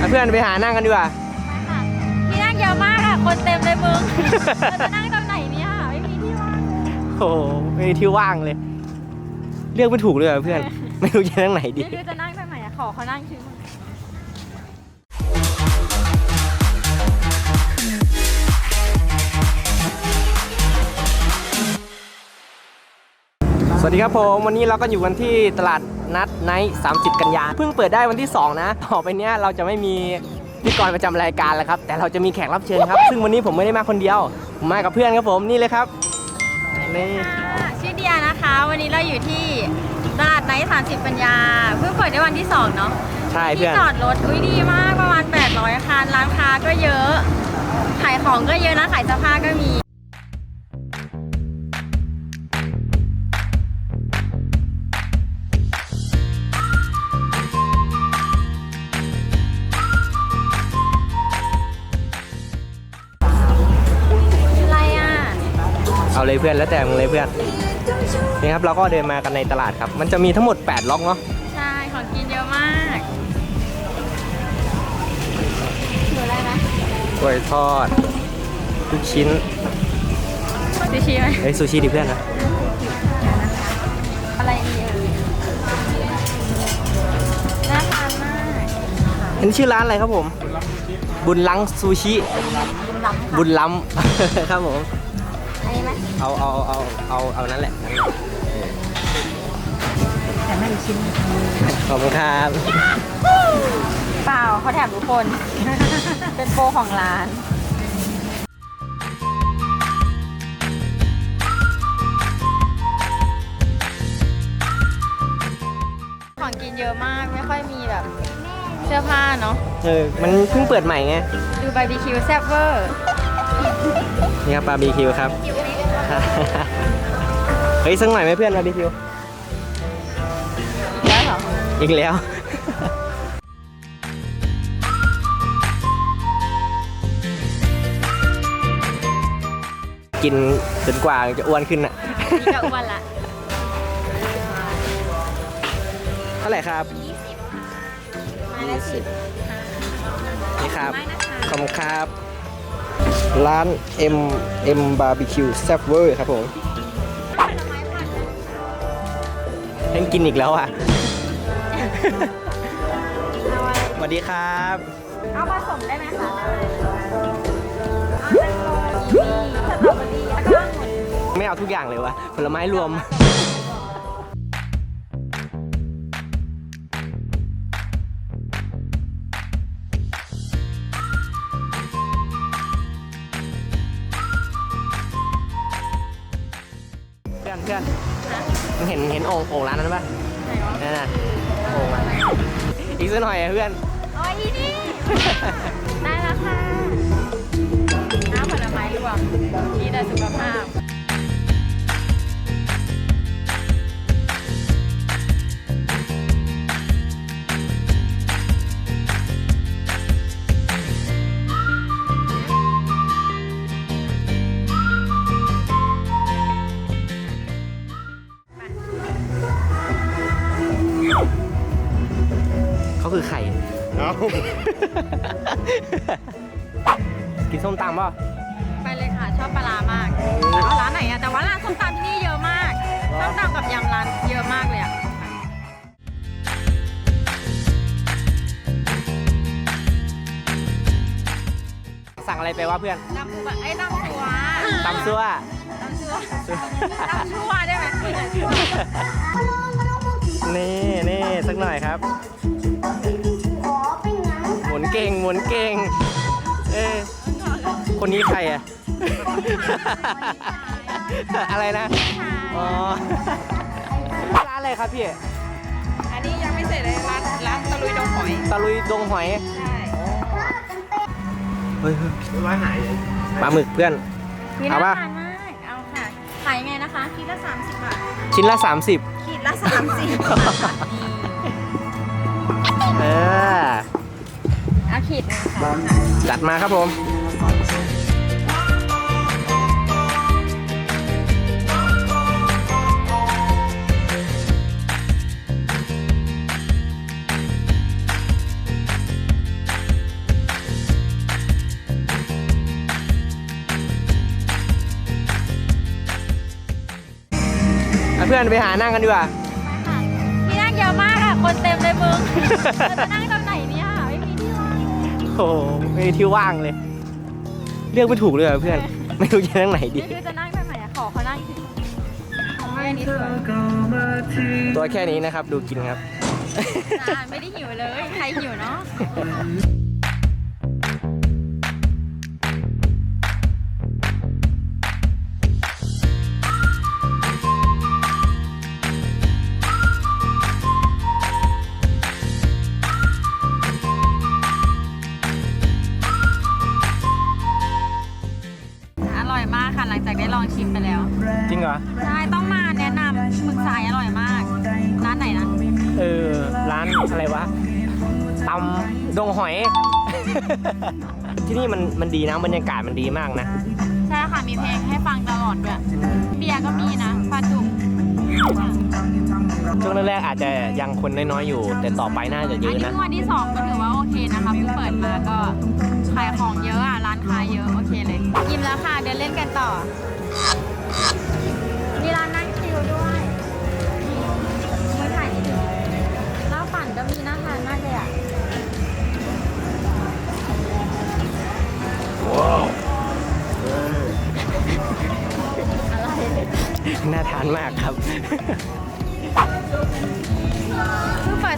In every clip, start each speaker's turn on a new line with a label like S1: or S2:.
S1: อะเพื่อนไปหานั่งกันดีกว่า
S2: ค่ะที่นั่งเยอะมากอะคนเต็มเลยมึง เราจะนั่งตรงไหนเนี่ยไม่มีที่ว่าง
S1: โอ้โหไม่มีที่ว่างเลย เลือกไม่ถูกเลยอะเพื่อน ไม่รู้จะนั่งไหนดี
S2: ไม่รู้จะนั่งตรงไหนอะขอเขานั่งชื่อมึง
S1: สวัสดีครับผมวันนี้เราก็อยู่กันที่ตลาดนัดไนท์30 กันยาเพิ่งเปิดได้วันที่ 2 นะ ต่อไปเนี้ยเราจะไม่มีพิธีกรประจำรายการแล้วครับ แต่เราจะมีแขกรับเชิญครับ ซึ่งวันนี้ผมไม่ได้มาคนเดียวผมมากับเพื่อนครับผมนี่เลยครับนี่
S2: ค่ะชื่อเดียนะคะ วันนี้เราอยู่ที่ตลาดไนท์30 ปัญญา เพิ่งเปิดได้วันที่ 2 เนาะ
S1: ใช่เพื่
S2: ที่
S1: อน
S2: จอดรถอุ้ยดีมากประมาณ 800 คันร้านค้าก็เยอะ ขายของก็เยอะนะขายเสื้อผ้าก็มี
S1: เอาเลยเพื่อนแล้วแต่มึงเลยเพื่อนนี่ครับเราก็เดินมากันในตลาดครับ มันจะมีทั้งหมด 8 ล็อกเนาะ
S2: ใช่ของกินเยอะมากหนูอะไรนะ
S1: กล้วยทอดลูกชิ้น
S2: ซูชิไหม
S1: เฮ้ยซูชิดิเพื่อนนะ
S2: อะไรดีเอ่ยน่าทานมาก
S1: อันนี้ชื่อร้านอะไรครับผม บุญลังซูชิ
S2: บุญล้ำ
S1: บุญล้ำ ครับผม
S2: อันนี้ไหม
S1: เอาเอาเอาเอาเอานั่นแหละนั่นแหละเออ
S2: แต่ไม่ชิ้น
S1: ขอบคุณครับ
S2: เปล่าเขาแถมทุกคน เป็นโปรของร้านของกินเยอะมากไม่ค่อยมีแบบ เสื้อผ้าเนาะ
S1: เออมันเพิ่งเปิดใหม่ไง
S2: ดูบาร์บีคิวแซ่บเวอร์
S1: นี่ครับบาร์บีคิวครับ เฮ้ยสักหน่อยไหมเพื่อนบาร์บีคิว
S2: แล้วเหรอ
S1: อีกแล้ว กินจนกว่าจะอ้วนขึ้นอะ
S2: นี่ก็อ้วนละ
S1: เท่าไหร่ครับ
S2: ไม้ละสิบ
S1: นี่ครับ
S2: ไม้นะคะ
S1: ขอบคุณครับ ร้าน M M Barbecue s a v e r ครับผมยังกินอีกแล้วอะ
S2: เอาอะไร
S1: สวัสดีครับ
S2: เอาผสมได้ไหมคะเอาแตงโมกีวีสตรอเบอรี่แล้วก็องุ่น
S1: ไม่เอาทุกอย่างเลยวะผลไม้รวม โอ่งโอ่งร้านนั้นปะ
S2: ไหนวะ
S1: นั่นน่ะโอ่งอะอีกสักหน่อยอะเพื่อน
S2: โอ้ยอีนี่ ได้แล้วค่ะ น้ำผลไม้รวมดีแต่สุขภาพ
S1: กินส้มตำป่ะ
S2: ไปเลยค่ะ ชอบปลาร้ามากแต่ว่าร้านไหนอะแต่ว่าร้านส้มตำที่นี่เยอะมากส้มตำกับยำร้านเยอะมากเลยอะ
S1: สั่งอะไรไปวะเพื่อน
S2: ตำปูไอ้ยตำชัว
S1: ตำซัว
S2: ตำชัวตำชัวได้ไหม
S1: นี่นี่สักหน่อยครับหมุน เก่งหมุนเก่ง เออคนนี้ใครอะ อะไรนะ อ๋อ ร้านอะไรครับพี่
S2: อันนี้ยังไม่เสร็จเลยร้านร้านตะลุยดงหอย
S1: ตะลุยดงหอย
S2: ใช่
S1: เฮ้ย
S3: ไม้หาย
S1: ปลาหมึกเพื่อน
S2: มี
S1: เอา
S2: น่า
S1: ปะ
S2: ทานมาก เอาค่ะ ขายไงนะคะขีดละ 30 บาท
S1: ชิ้นละ 30
S2: ขีดละ 30บาทนี่
S1: เออ
S2: อาขีด
S1: จัดมาครับผม
S2: อ่
S1: เพื่อนไปหานั่งกันดีกว่า
S2: ที่นั่งเยอะมากอะ คนเต็มเลยมึง หไม่มีที่ว่าง
S1: เลย เลือกไม่ถูกเลยอะเพื่อน ไม่รู้จะนั่งไหนดี
S2: ไม่รู้จะนั่งตรงไหนอะขอเขานั่งสิทำไมอันนี้สวย
S1: ตัวแค่นี้นะครับ ดูกินครับ
S2: จ้าไม่ได้หิวเลย ใครหิวเนาะ
S1: ดงหอย ที่นี่มันมันดีนะบรรยากาศมันดีมากนะ
S2: ใช่ค่ะ มีเพลงให้ฟังตลอดด้วย เบียร์ก็มีนะปลาจุ่ม
S1: ช่วงแรกๆอาจจะยังคนน้อยๆอยู่ แต่ต่อไปน่าจะเย
S2: อัน
S1: อะ
S2: นี้
S1: นะ
S2: เพิ่งวันที่สองก็ถือว่าโอเคนะคะเพิ่งเปิดมาก็ขายของเยอะอะ ร้านค้าเยอะโอเคเลยยิ้มแล้วค่ะ เดินเล่นกันต่อ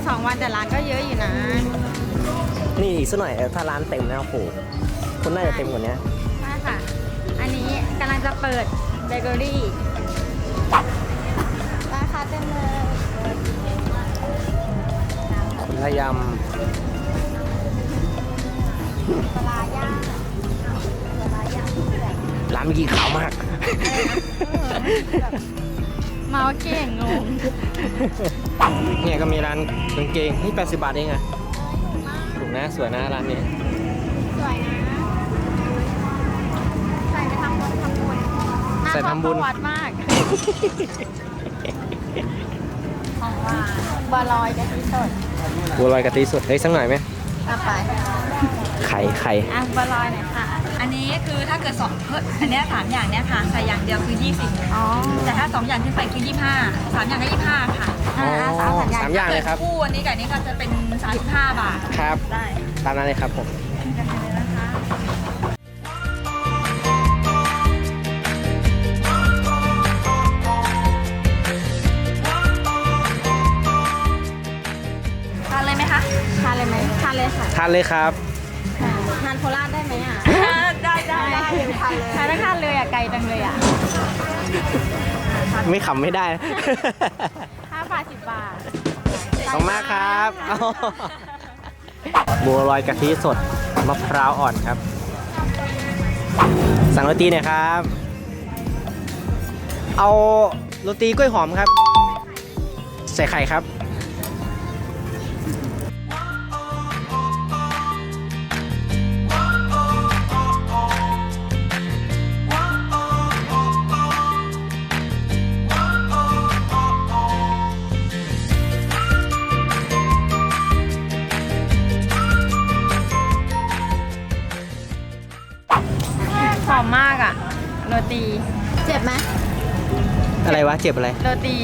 S2: เพิ่งเปิด2วันแต่ร้านก็เยอะอยู่นะ
S1: นี่อีกสักหน่อยถ้าร้านเต็มนะโอ้โหคนน่าจะเต็มกว่านี้
S2: ใช่ค่ะ อันนี้กำลังจะเปิดเบเกอรี่ราคาเต็มเลย
S1: คนละย
S2: ปลาย่างปลาย่างแบบำ
S1: ร้านเมื่อกี้ขาวมาก
S2: เมาเก่งงง
S1: เนี่ยก็มีร้านกางเกงนี่80 บาทเองอะถูกนะสวยนะร้านนี้
S2: สวยนะ ใส่ไปทำบุญทำบุญ
S1: ใส่ทำบุญ
S2: น่าวัดมากของหวานบัวลอยกะทิสด
S1: บัวลอยกะทิสดเฮ้ยสักหน่อยไหม
S2: เอาไป
S1: ไข่ไข่
S2: อะบัวลอยหน่อยค่ะ
S3: อันนี้คือถ้าเกิดสองเพิ่มอันเนี้ยสามอย่างเนี้ยค่ะใส่อย่างเดียวคือ 20
S2: อ๋อ
S3: แต่ถ้าสองอย่างขึ้นไปคือ 25สามอย่างก็25 ค่ะ
S1: อ๋อ
S2: อ่าสามสัญญาณ
S1: สามอย่างเลยครับ
S3: คู่อันนี้กับอันนี้ก็จะเป็น 35 บาท
S1: ครับ
S3: ได้
S1: ตามนั้นเลยครับผม
S3: กันเลยนะคะทานเลยไหมคะ
S2: ทานเลยไหมทานเลยค่ะ
S1: ทานเลยครับ
S2: ทานโคราชได้ไหมอะ
S3: ได้ได้ได้ทานเลย
S2: ทานไม่ทานเลยอะไกลจังเลยอะ
S1: ไม่ขำไม่ได้
S2: ห้าบาทสิบบาท
S1: ขอบคุณมากครับ บัวลอยกะทิสดมะพร้าวอ่อนครับ สั่งโรตีหน่อยครับ เอาโรตีกล้วยหอมครับ ใส่ไข่ครับ
S2: อมมากอะโรตี เจ็บไหม
S1: อะไรวะเจ็บอะไร
S2: โรตี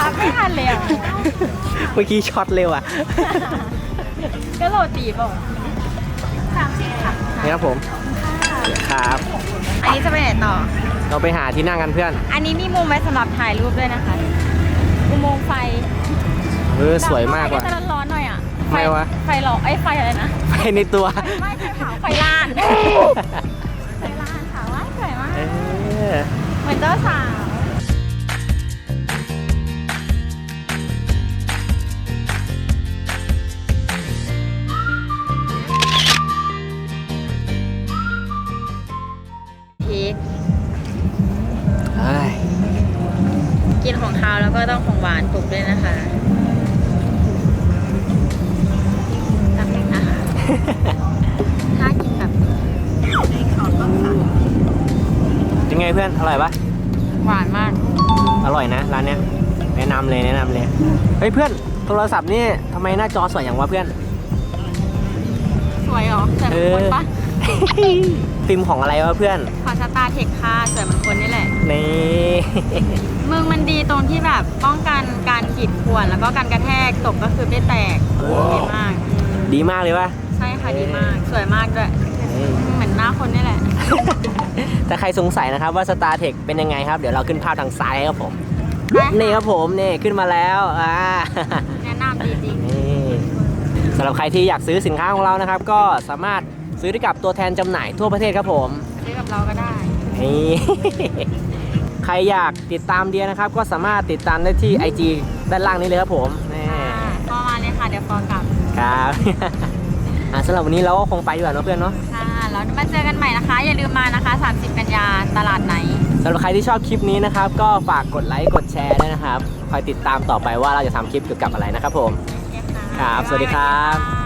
S2: รับไม่ทันเลยอะ
S1: เมื่อกี้ช็อตเร็วอะ
S2: ก็โรตีเปล่าสามสิบค่ะ
S1: นี่ครับผมครับ
S2: อันนี้จะไปไหนต่อ
S1: เราไปหาที่นั่งกันเพื่อน
S2: อันนี้มีมุมไว้สำหรับถ่ายรูปด้วยนะคะอุโมงค์ไฟ
S1: เออสวยมาก
S2: ก็
S1: ว่ะ
S2: จะร้อนๆหน่อยอะ
S1: ทำ ไมวะ
S2: ไฟหลอกไอ้ยไฟอะไรนะ
S1: ไปในตัว
S2: ไม่ไฟเผาไฟล้านไฟล้านค่ะว้ายสวยมาก
S1: เออ
S2: เหมือนเจ้าสาว พีค
S1: เฮ้ย
S2: กินของคาวแล้วก็ต้องของหวานปลุกด้วยนะคะ
S1: เพื่อน อร่อยปะ
S2: หวานมาก
S1: อร่อยนะร้านเนี้ยแนะนำเลยแนะนำเลยเฮ้ยเพื่อนโทรศัพท์นี่ทำไมหน้าจอสวยอย่างวะเพื่อน
S2: สวยเหรอแต่
S1: เอ
S2: ค
S1: อ
S2: นปะ
S1: ฟิล์มของอะไรวะเพื่อน
S2: ขอสตาร์เทคค่ะสวยเหมือนคนนี่แหละ
S1: นี่
S2: มึงมันดีตรงที่แบบป้องกันการขีดข่วนแล้วก็การกระแทกตกก็คือไม่แตกดีมากอืม
S1: ดีมากเลยว่ะ
S2: ใช่ค่ะดีมาก สวยมากด้วย
S1: นี่
S2: เหมือนหน้าคนนี่แหละ
S1: ถ้าใครสงสัยนะครับว่า Star Tech เป็นยังไงครับ เดี๋ยวเราขึ้นภาพทางซ้ายครับผม
S2: ได้ค่ะ
S1: นี่ครับผมนี่ขึ้นมาแล้วอ่า
S2: แนะนำดีจริง
S1: นี่สำหรับใครที่อยากซื้อสินค้าของเรานะครับ ก็สามารถซื้อได้กับตัวแทนจำหน่ายทั่วประเทศครับผม
S2: ซื้อกับเราก็ได้
S1: นี่ ใครอยากติดตามเดียนะครับ ก็สามารถติดตามได้ที่ IG ด้านล่างนี้เลยครับผมนี่
S2: ค่ะพอมาเลยค่ะเดี๋ยวฟอกลับ
S1: ครับ อะสำหรับวันนี้เราก็คงไปดีกว่าเนอะเพื่อนเนาะ
S2: ค่ะ แล้วมาเจอกันใหม่นะคะ อย่าลืมมานะคะ 30 กันยาตลาดไหน
S1: สำหรับใครที่ชอบคลิปนี้นะครับ ก็ฝากกดไลค์กดแชร์ด้วยนะครับ คอยติดตามต่อไปว่าเราจะทำคลิปเกี่ยวกับอะไรนะครับผม
S2: โอเคค่ะ
S1: ครับสวัสดีครับ
S2: บ๊ายบาย